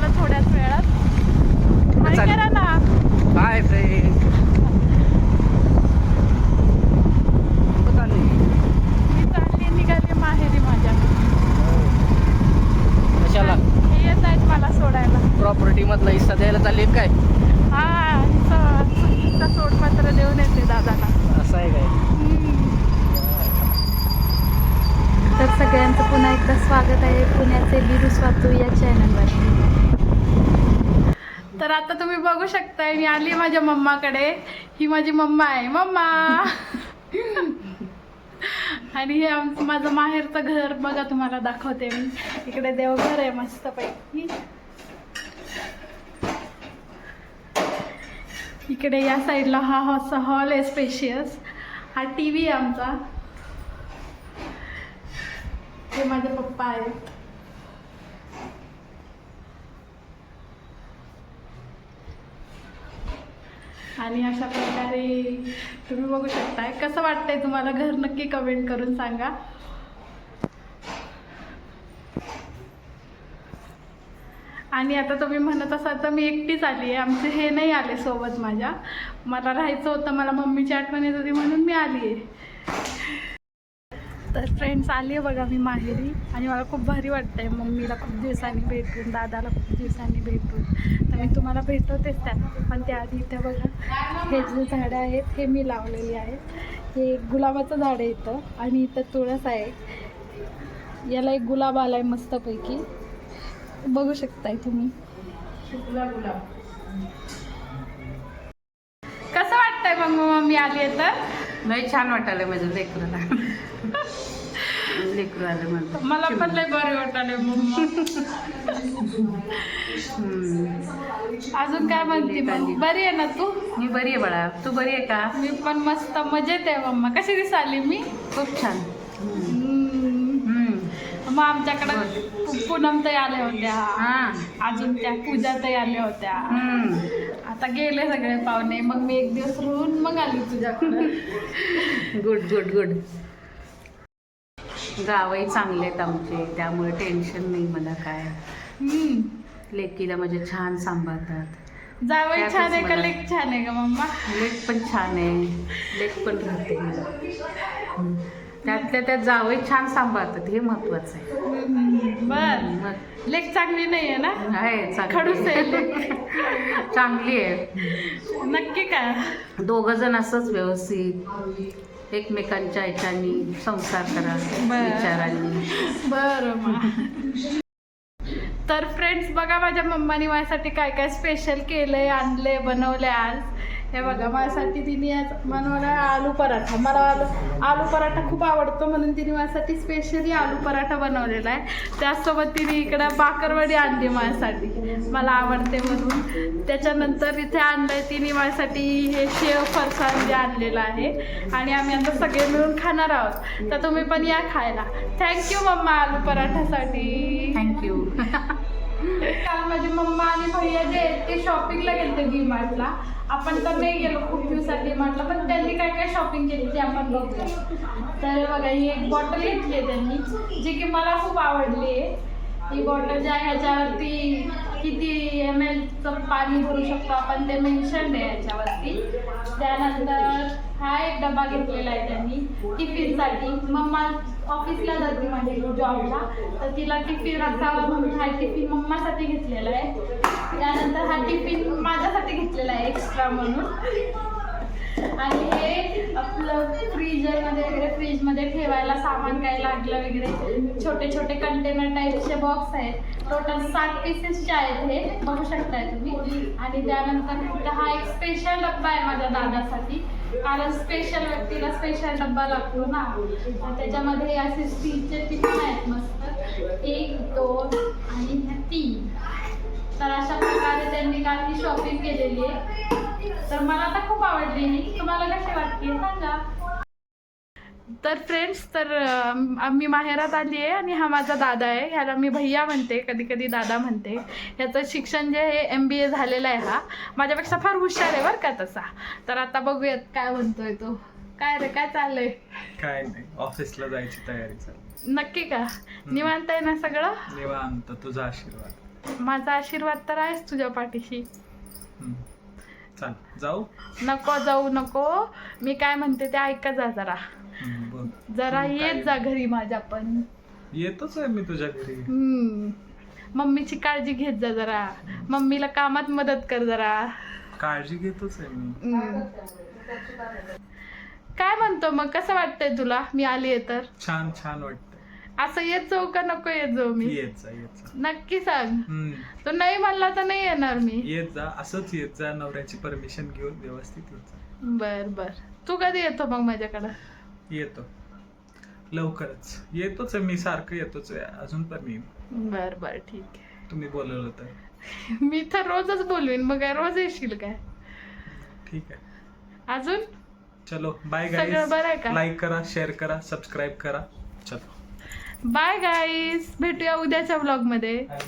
तुम्हाला थोड्याच वेळात. करा ना. बाय फ्रेंड मी चालली निघाली माहेरी माझ्या. कशाला? हे येत आहेत मला सोडायला. प्रॉपर्टी मधला हिस्सा द्यायला चालली काय? हा स- सुट्टीचं सोडपत्र देऊन येते दादाला. असं आहे काय? तर सगळ्यांचं पुन्हा एकदा स्वागत आहे पुण्याचे बिरू स्वातू या चॅनलवर तर आता तुम्ही बघू शकताय मी आली माझ्या मम्माकडे. ही माझी मम्मा आहे. मम्मा! आणि हे आमचं माझं माहेरचं घर बघा तुम्हाला दाखवते मी. इकडे देवघर आहे मस्तपैकी. इकडे या साईडला हा हॉस हॉल आहे स्पेशियस हा टी व्ही आहे आमचा. हे माझे पप्पा आहेत. आणि अशा प्रकारे तुम्ही बघू शकताय. कसं वाटतंय तुम्हाला? घर नक्की कमेंट करून सांगा. आणि आता तुम्ही म्हणत असाल तर मी एकटीच आली आहे. आमचे हे नाही आले सोबत माझ्या. मला राहायचं होतं. मला मम्मीची आठवण येत होती म्हणून मी आली आहे. तर फ्रेंड्स आली आहे बघा मी माहेरी. आणि मला खूप भारी वाटतंय. मम्मीला खूप दिवसांनी भेटून दादाला खूप दिवसांनी भेटून. तर मी तुम्हाला भेटवतेच त्यांना पण त्याआधी इथं बघा हे जे झाडं आहेत हे मी लावलेली आहेत. हे एक गुलाबाचं झाड आहे इथं. आणि इथं तुळस आहे. याला एक गुलाब आला आहे मस्तपैकी. बघू शकताय तुम्ही. कसं वाटतंय मग मम्मी आली आहे तर? लय छान वाटायला माझं लेकराला. लेकरू आलं मला पण लय बरे वाटाले. अजून काय म्हणते बरी आहे ना तू? मी बरी आहे बाळा. तू बरी आहे का? मी पण मस्त मजेत आहे मम्मा. कशी दिसाली मी? खूप छान. हम्म. हम्म. हम्म. मग आमच्याकडं पु- पूनम ताई आल्या होत्या. हा. अजून त्या पूजा ताई आल्या होत्या. हम्म. आता गेले सगळे पाहुणे. मग मी एक दिवस राहून मग आली तुझ्याकडे. Good good good. गावही चांगले आहेत आमचे. त्यामुळे टेन्शन नाही मला काय. लेकीला माझ्या छान सांभाळतात. जावई छान आहे का लेक छान आहे का मम्मा? लेक पण छान आहे. लेक पण राहते. मला. त्यातल्या त्यात जावई छान सांभाळतात. हे महत्वाचं आहे. बर. लेक चांगली नाही आहे ना? आहे चांगली खडूस आहे लेक. चांगली आहे. नक्की काय दोघ जण असंच व्यवस्थित. एकमेकांच्या ह्याच्यानी संसार करा बरं. विचारांनी. बरं तर फ्रेंड्स बघा माझ्या मम्मानी माझ्यासाठी काय काय स्पेशल केलंय आणलंय बनवलंय आज. हे बघा माझ्यासाठी तिने आज बनवलाय आलू पराठा. मला आलू आलू पराठा खूप आवडतो म्हणून तिने माझ्यासाठी स्पेशली आलू पराठा बनवलेला आहे. त्याचसोबत तिने इकडं बाकरवडी आणली माझ्यासाठी. मला आवडते म्हणून. त्याच्यानंतर इथे आणलंय तिने माझ्यासाठी हे शेव फरसाण जे आणलेलं आहे. आणि आम्ही आता सगळे मिळून खाणार आहोत. तर तुम्ही पण या खायला. थँक्यू मम्मा आलू पराठासाठी. थँक्यू काल माझी मम्मा आणि भैया जे ते शॉपिंगला गेलते डी मार्टला आपण तर नाही गेलो खूप दिवसात डी मार्टला पण त्यांनी काय काय शॉपिंग केली ते आपण बघतो तर बघा ही एक बॉटल घेतली आहे त्यांनी जी की मला खूप आवडली आहे. ही बॉटल ज्या ह्याच्यावरती किती एम एलचं पाणी भरू शकतो आपण ते मेन्शन आहे याच्यावरती. त्यानंतर हा एक डबा घेतलेला आहे त्यांनी टिफिनसाठी मम्मा ऑफिसला जाते माझी जॉबला. तर तिला टिफिन असावा म्हणून हा टिफिन मम्मासाठी घेतलेला आहे. त्यानंतर हा टिफिन माझ्यासाठी घेतलेला आहे एक्स्ट्रा म्हणून. आणि हे आपलं फ्रीजरमध्ये वगैरे फ्रीजमध्ये ठेवायला सामान काय लागलं वगैरे छोटे छोटे कंटेनर टाईपचे बॉक्स आहेत. टोटल सात पीसेसचे आहेत हे बघू शकताय तुम्ही. आणि त्यानंतर हा एक स्पेशल डब्बा आहे माझ्या दादासाठी. कारण स्पेशल व्यक्तीला स्पेशल डब्बा लागतो ना. त्याच्यामध्ये असे स्टीलचे टिफिन आहेत मस्त. एक दोन आणि ह्या तीन. तर अशा प्रकारे त्यांनी काल मी शॉपिंग केलेली आहे. तर मला आता खूप आवडली तुम्हाला कशी वाटते सांगा. तर फ्रेंड्स तर आम्ही माहेरात आली आहे आणि हा माझा दादा आहे. ह्याला मी भैया म्हणते कधी कधी दादा म्हणते. ह्याचं शिक्षण जे आहे एम बी ए झालेलं आहे हा. माझ्यापेक्षा फार हुशार आहे बरं का तसा. तर आता बघूयात काय म्हणतोय तो. काय रे काय चाललंय? काय नाही ऑफिसला जायची तयारी चालू नक्की का? निवांत आहे ना सगळं? निवांत तुझा आशीर्वाद. माझा आशीर्वाद तर आहेच तुझ्या पाठीशी. जाऊ? नको जाऊ नको. मी काय म्हणते ते ऐका जा जरा. जरा येत जा घरी माझ्या पण. येतोच आहे मी तुझ्या घरी. हम्म. मम्मीची काळजी घेत जा जरा. मम्मीला कामात मदत कर जरा. काळजी घेतोच आहे मी. हम्म. काय म्हणतो मग? कसं वाटतंय तुला? मी आली आहे तर? छान छान वाटतंय. असं येत जाऊ का नको येत जाऊ मी? येत जा येत जा. नक्की सांग. हम्म. तो नाही म्हणला तर नाही येणार मी. येत जा असंच येत जा नवऱ्याची परमिशन घेऊन व्यवस्थित येत जा. बर बर. तू कधी येतो मग माझ्याकडं? येतो. लवकरच. येतोच आहे मी सारखं येतोच आहे. अजून पण येईन बर बर ठीक आहे. तुम्ही बोलवलं तर. मी तर रोजच बोलवीन मग काय रोज येशील काय? ठीक आहे. अजून? चलो बाय सगळं बरं आहे का? लाईक करा शेअर करा सबस्क्राईब करा. चलो. बाय गाईस भेटूया उद्याच्या ब्लॉगमध्ये. Bye.